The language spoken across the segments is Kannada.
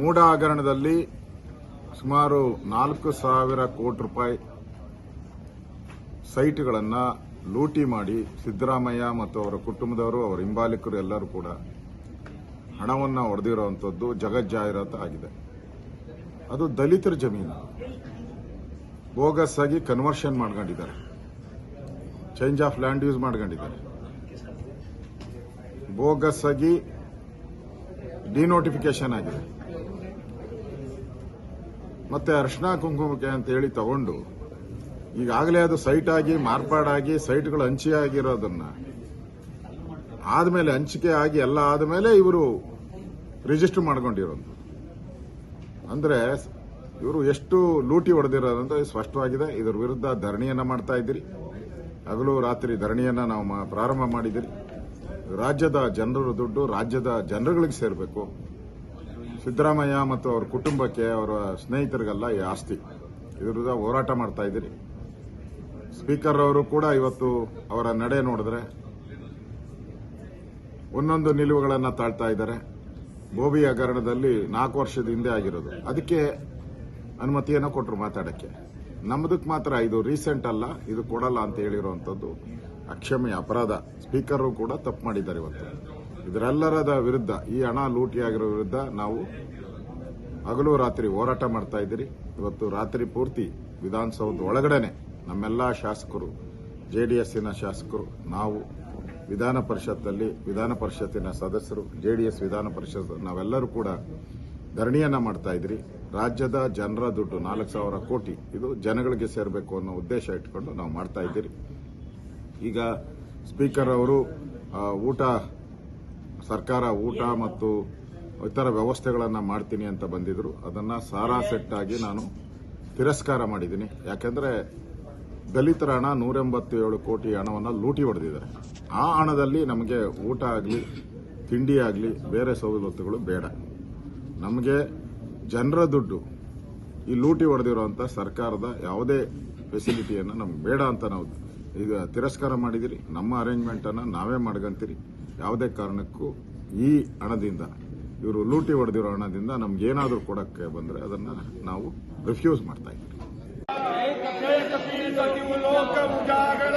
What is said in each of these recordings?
ಮೂಡ ಹಗರಣದಲ್ಲಿ ಸುಮಾರು ನಾಲ್ಕು ಸಾವಿರ ಕೋಟಿ ರೂಪಾಯಿ ಸೈಟ್ಗಳನ್ನು ಲೂಟಿ ಮಾಡಿ ಸಿದ್ದರಾಮಯ್ಯ ಮತ್ತು ಅವರ ಕುಟುಂಬದವರು, ಅವರ ಹಿಂಬಾಲಿಕರು ಎಲ್ಲರೂ ಕೂಡ ಹಣವನ್ನು ಹೊಡೆದಿರುವಂಥದ್ದು ಜಗಜ್ಜಾಹೀರಾತು ಆಗಿದೆ. ಅದು ದಲಿತರ ಜಮೀನು. ಬೋಗಸ್ ಆಗಿ ಕನ್ವರ್ಷನ್ ಮಾಡ್ಕೊಂಡಿದ್ದಾರೆ. ಚೇಂಜ್ ಆಫ್ ಲ್ಯಾಂಡ್ ಯೂಸ್ ಮಾಡ್ಕೊಂಡಿದ್ದಾರೆ. ಬೋಗಸ್ ಆಗಿ ಡಿನೋಟಿಫಿಕೇಶನ್ ಆಗಿದೆ. ಮತ್ತೆ ಅರ್ಶನ ಕುಂಕುಮಕ್ಕೆ ಅಂತ ಹೇಳಿ ತಗೊಂಡು, ಈಗಾಗಲೇ ಅದು ಸೈಟ್ ಆಗಿ, ಮಾರ್ಪಾಡಾಗಿ ಸೈಟ್ಗಳು ಹಂಚಿ ಆಗಿರೋದನ್ನ ಆದ್ಮೇಲೆ ಹಂಚಿಕೆ ಆಗಿ ಎಲ್ಲ ಆದ್ಮೇಲೆ ಇವರು ರಿಜಿಸ್ಟರ್ ಮಾಡ್ಕೊಂಡಿರೋದು. ಅಂದ್ರೆ ಇವರು ಎಷ್ಟು ಲೂಟಿ ಹೊಡೆದಿರೋದಂತ ಸ್ಪಷ್ಟವಾಗಿದೆ. ಇದರ ವಿರುದ್ಧ ಧರಣಿಯನ್ನ ಮಾಡ್ತಾ ಇದ್ದೀರಿ. ಹಗಲು ರಾತ್ರಿ ಧರಣಿಯನ್ನ ನಾವು ಪ್ರಾರಂಭ ಮಾಡಿದಿರಿ ರಾಜ್ಯದ ಜನರ ದುಡ್ಡು ರಾಜ್ಯದ ಜನರುಗಳಿಗೆ ಸೇರಬೇಕು. ಸಿದ್ದರಾಮಯ್ಯ ಮತ್ತು ಅವರ ಕುಟುಂಬಕ್ಕೆ ಅವರ ಸ್ನೇಹಿತರಿಗೆಲ್ಲ ಈ ಆಸ್ತಿ. ಇದ್ರ ಹೋರಾಟ ಮಾಡ್ತಾ ಇದ್ದೀರಿ. ಸ್ಪೀಕರ್ ಅವರು ಕೂಡ ಇವತ್ತು ಅವರ ನಡೆ ನೋಡಿದ್ರೆ ಒಂದೊಂದು ನಿಲುವುಗಳನ್ನು ತಾಳ್ತಾ ಇದ್ದಾರೆ. ಬೋಬಿ ಹಗರಣದಲ್ಲಿ ನಾಲ್ಕು ವರ್ಷದ ಹಿಂದೆ ಆಗಿರೋದು. ಅದಕ್ಕೆ ಅನುಮತಿಯನ್ನು ಕೊಟ್ಟರು ಮಾತಾಡೋಕ್ಕೆ. ನಮ್ಮದಕ್ಕೆ ಮಾತ್ರ ಇದು ರೀಸೆಂಟ್ ಅಲ್ಲ, ಇದು ಕೊಡಲ್ಲ ಅಂತ ಹೇಳಿರುವಂಥದ್ದು ಅಕ್ಷಮ್ಯ ಅಪರಾಧ. ಸ್ಪೀಕರ್ ಕೂಡ ತಪ್ಪು ಮಾಡಿದ್ದಾರೆ ಇವತ್ತು. ಇದರೆಲ್ಲರದ ವಿರುದ್ಧ ಈ ಹಣ ಲೂಟಿಯಾಗಿರೋ ವಿರುದ್ಧ ನಾವು ಹಗಲು ರಾತ್ರಿ ಹೋರಾಟ ಮಾಡ್ತಾ ಇದ್ದೀರಿ. ಇವತ್ತು ರಾತ್ರಿ ಪೂರ್ತಿ ವಿಧಾನಸೌಧ ಒಳಗಡೆನೆ ನಮ್ಮೆಲ್ಲ ಶಾಸಕರು ಜೆಡಿಎಸ್ನ ಶಾಸಕರು, ನಾವು ವಿಧಾನ ಪರಿಷತ್ತಲ್ಲಿ ವಿಧಾನ ಪರಿಷತ್ತಿನ ಸದಸ್ಯರು, ಜೆಡಿಎಸ್ ವಿಧಾನ ಪರಿಷತ್ ನಾವೆಲ್ಲರೂ ಕೂಡ ಧರಣಿಯನ್ನ ಮಾಡ್ತಾ ಇದ್ರಿ ರಾಜ್ಯದ ಜನರ ದುಡ್ಡು ನಾಲ್ಕು ಸಾವಿರ ಕೋಟಿ ಇದು ಜನಗಳಿಗೆ ಸೇರಬೇಕು ಅನ್ನೋ ಉದ್ದೇಶ ಇಟ್ಕೊಂಡು ನಾವು ಮಾಡ್ತಾ ಇದ್ದೀರಿ. ಈಗ ಸ್ಪೀಕರ್ ಅವರು ಊಟ ಸರ್ಕಾರ ಊಟ ಮತ್ತು ಇತರ ವ್ಯವಸ್ಥೆಗಳನ್ನು ಮಾಡ್ತೀನಿ ಅಂತ ಬಂದಿದ್ರು. ಅದನ್ನ ಸಾರಾ ಸೆಟ್ ಆಗಿ ನಾನು ತಿರಸ್ಕಾರ ಮಾಡಿದ್ದೀನಿ. ಯಾಕೆಂದ್ರೆ ದಲಿತರ ಹಣ ನೂರೆಂಬತ್ತೇಳು ಕೋಟಿ ಹಣವನ್ನು ಲೂಟಿ ಹೊಡೆದಿದ್ದಾರೆ. ಆ ಹಣದಲ್ಲಿ ನಮಗೆ ಊಟ ಆಗಲಿ ತಿಂಡಿ ಆಗಲಿ ಬೇರೆ ಸವಲತ್ತುಗಳು ಬೇಡ. ನಮಗೆ ಜನರ ದುಡ್ಡು ಈ ಲೂಟಿ ಹೊಡೆದಿರುವಂಥ ಸರ್ಕಾರದ ಯಾವುದೇ ಫೆಸಿಲಿಟಿಯನ್ನು ನಮ್ಗೆ ಬೇಡ ಅಂತ ನಾವು ಈಗ ತಿರಸ್ಕಾರ ಮಾಡಿದಿರಿ. ನಮ್ಮ ಅರೇಂಜ್ಮೆಂಟ್ ಅನ್ನ ನಾವೇ ಮಾಡ್ಕಂತೀರಿ. ಯಾವುದೇ ಕಾರಣಕ್ಕೂ ಈ ಹಣದಿಂದ, ಇವರು ಲೂಟಿ ಹೊಡೆದಿರೋ ಹಣದಿಂದ ನಮ್ಗೆ ಏನಾದರೂ ಕೊಡಕ್ಕೆ ಬಂದ್ರೆ ಅದನ್ನ ನಾವು ರಿಫ್ಯೂಸ್ ಮಾಡ್ತಾ ಇದ್ದೀವಿ. ಲೋಕ ಉಜಾಗರ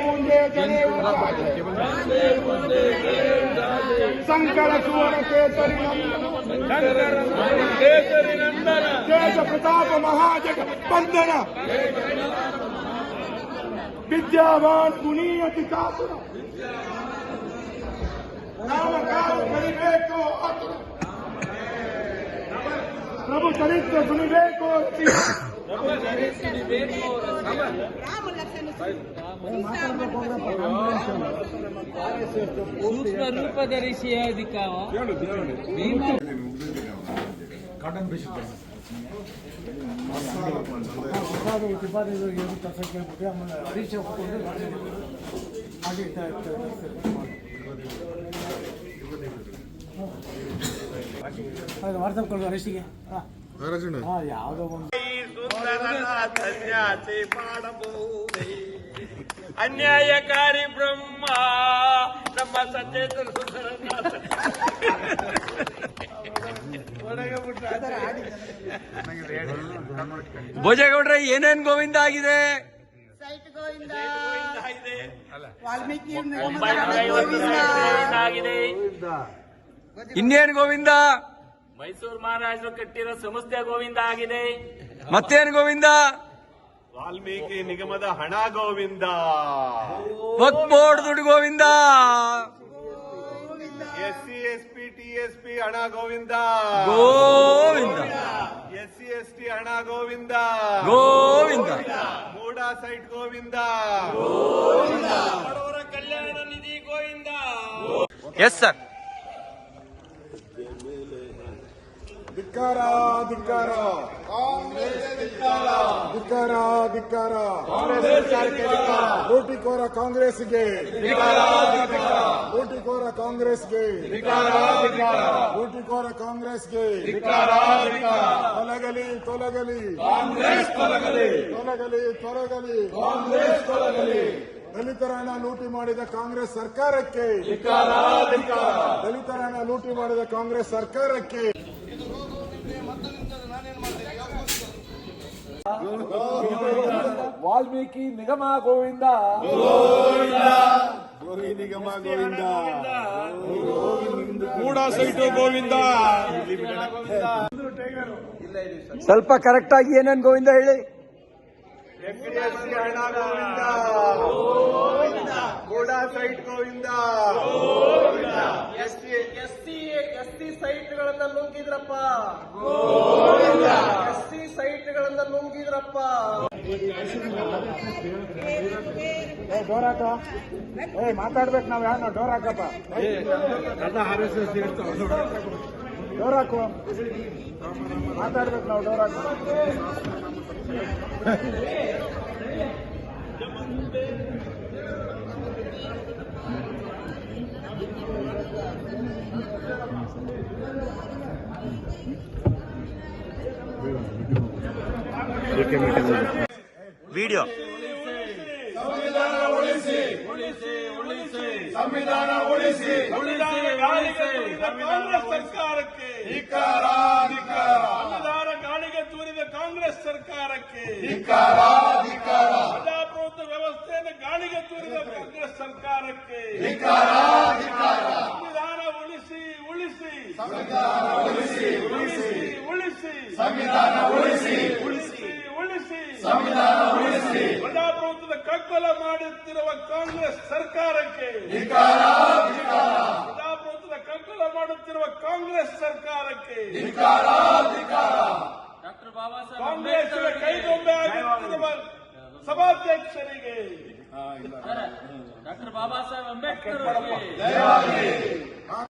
ಮುಂದೆ ಜನೆ ಸಂಕಳ ಸುವರ್ಣ ಕೇಸರಿ ನಂದನ ದೇಶ ಪ್ರತಾಪ ಮಹಾಜಗ ಬಂಧನ ವಿದ್ಯಾವಾನ್ ಗುಣೀಯತಿ ಕಾಸುರ ನಾಮ ಕಾಲ ಕಲಿಬೇಕು ಆತುರ. ಪ್ರಭು ಚರಿತ್ರ ಸುನಿಬೇಕು ಅತಿ. ಸೂಕ್ಷ್ಮ ರೂಪ ಧರಿಸಿ ಅಧಿಕಾವ ಹೊಸದು ಉಪಾಧ್ಯಕ್ಷರು ಏನು ಕೆಲಸ ಕೇಳ್ಬಿಟ್ಟು ಆಮೇಲೆ ಹರೀಶ್ ಒಪ್ಪಿಕೊಂಡು ಹಾಗೆ ಇಷ್ಟ ಇತ್ತು ಅದು ವಾಟ್ಸಪ್ ಕೊಡು ಹರೀಶಿಗೆ ಹಾಂ ಹಾಂ ಯಾವುದೋ ಒಂದು ಸನ್ಯಾಸಿ ಮಾಡಬಹುದೇ? ಅನ್ಯಾಯಕಾರಿ ಬ್ರಹ್ಮ ನಮ್ಮ ಸಚೇತನ ಭೋಜೇಗೌಡ್ರೆ ಏನೇನ್ ಗೋವಿಂದ ಆಗಿದೆ? ಸೈಟ್ ಗೋವಿಂದ. ಇದೆ. ವಾಲ್ಮೀಕಿ ಆಗಿದೆ? ಇನ್ನೇನ್ ಗೋವಿಂದ? ಮೈಸೂರು ಮಹಾರಾಜರು ಕಟ್ಟಿರೋ ಸಂಸ್ಥೆ ಗೋವಿಂದ ಆಗಿದೆ. ಮತ್ತೇನ್ ಗೋವಿಂದ? ವಾಲ್ಮೀಕಿ ನಿಗಮದ ಹಣ ಗೋವಿಂದ. ವಕ್ ಬೋರ್ಡ್ ದುಡ್ಡು Govinda. S C S P T S P ಹಣ ಗೋವಿಂದ. ಗೋವಿಂದ. ಗೋವಿಂದ. ಗೋವಿಂದ. ಮೂಡ ಸೈಟ್ ಗೋವಿಂದ. ಬಡವರ ಕಲ್ಯಾಣ ನಿಧಿ ಗೋವಿಂದ. Yes sir. ಧಿಕ್ಕಾರ ಧಿಕ್ಕಾರ. ಧಿಕ್ಕಾರ ಧಿಕಾರ ಲೂಟಿಕೋರ ಕಾಂಗ್ರೆಸ್ಗೆ. ಲೂಟಿಕೋರ ಕಾಂಗ್ರೆಸ್ಗೆ. ಲೂಟಿಕೋರ ಕಾಂಗ್ರೆಸ್ಗೆ. ತೊಲಗಲಿ ತೊಲಗಲಿ. ತೊಲಗಲಿ. ತೊಲಗಲಿ ದಲಿತರ ಹಣ ಲೂಟಿ ಮಾಡಿದ ಕಾಂಗ್ರೆಸ್ ಸರ್ಕಾರಕ್ಕೆ. ದಲಿತರ ಹಣ ಲೂಟಿ ಮಾಡಿದ ಕಾಂಗ್ರೆಸ್ ಸರ್ಕಾರಕ್ಕೆ. ವಾಲ್ಮೀಕಿ ನಿಗಮ ಗೋವಿಂದ. ನಿಗಮ ಗೋವಿಂದ. ಮೂಡ ಸೈಟು ಗೋವಿಂದ. ಸ್ವಲ್ಪ ಕರೆಕ್ಟ್ ಆಗಿ ಏನೇನ್ ಗೋವಿಂದ ಹೇಳಿ? ಹಣ Govinda. C site Govinda SC SC SC ಸೈಟ್ಗಳನ್ನ ನುಂಗಿದ್ರಪ್ಪ. ಸೈಟ್ಗಳನ್ನ ನುಂಗಿದ್ರಪ್ಪ. ಡೋರಾಟ ಏ ಮಾತಾಡ್ಬೇಕು ನಾವ್ ಯಾರು ಡೋರ್ ಹಾಕಪ್ಪ ಡೋರ್ ಹಾಕು ಮಾತಾಡ್ಬೇಕು ನಾವು ಡೋರ್ ಹಾಕು ವಿಡಿಯೋ ಸಂವಿಧಾನ ಉಳಿಸಿ ಕಾಂಗ್ರೆಸ್ ಸರ್ಕಾರಕ್ಕೆ ಸಂವಿಧಾನ ಗಾಳಿಗೆ ತೂರಿದ ಕಾಂಗ್ರೆಸ್ ಸರ್ಕಾರಕ್ಕೆ ಪ್ರಜಾಪ್ರಭುತ್ವ ವ್ಯವಸ್ಥೆಯನ್ನು ಗಾಳಿಗೆ ತೂರಿದ ಕಾಂಗ್ರೆಸ್ ಸರ್ಕಾರಕ್ಕೆ ಸಂವಿಧಾನ ಉಳಿಸಿ ಉಳಿಸಿ ಉಳಿಸಿ ಉಳಿಸಿ ಸಂವಿಧಾನ ಉಳಿಸಿ ಸಂವಿಧಾನ ಉಳಿಸಿ ಸಂವಿಧಾನ ಉಳಿಸಿ ಪ್ರಜಾಪ್ರಭುತ್ವದ ಮಾಡುತ್ತಿರುವ ಕಾಂಗ್ರೆಸ್ ಸರ್ಕಾರಕ್ಕೆ. ಪ್ರಜಾಪ್ರಭುತ್ವದ ಕಗ್ಗೊಲ ಮಾಡುತ್ತಿರುವ ಕಾಂಗ್ರೆಸ್ ಸರ್ಕಾರಕ್ಕೆ. ಡಾಕ್ಟರ್ ಬಾಬಾ ಕಾಂಗ್ರೆಸ್ನ ಕೈಗೊಂಬೆ ಆಗುತ್ತಿರುವ ಸಭಾಧ್ಯಕ್ಷರಿಗೆ. ಡಾಕ್ಟರ್ ಬಾಬಾ ಸಾಹೇಬ್ ಅಂಬೇಡ್ಕರ್ ಅವರಿಗೆ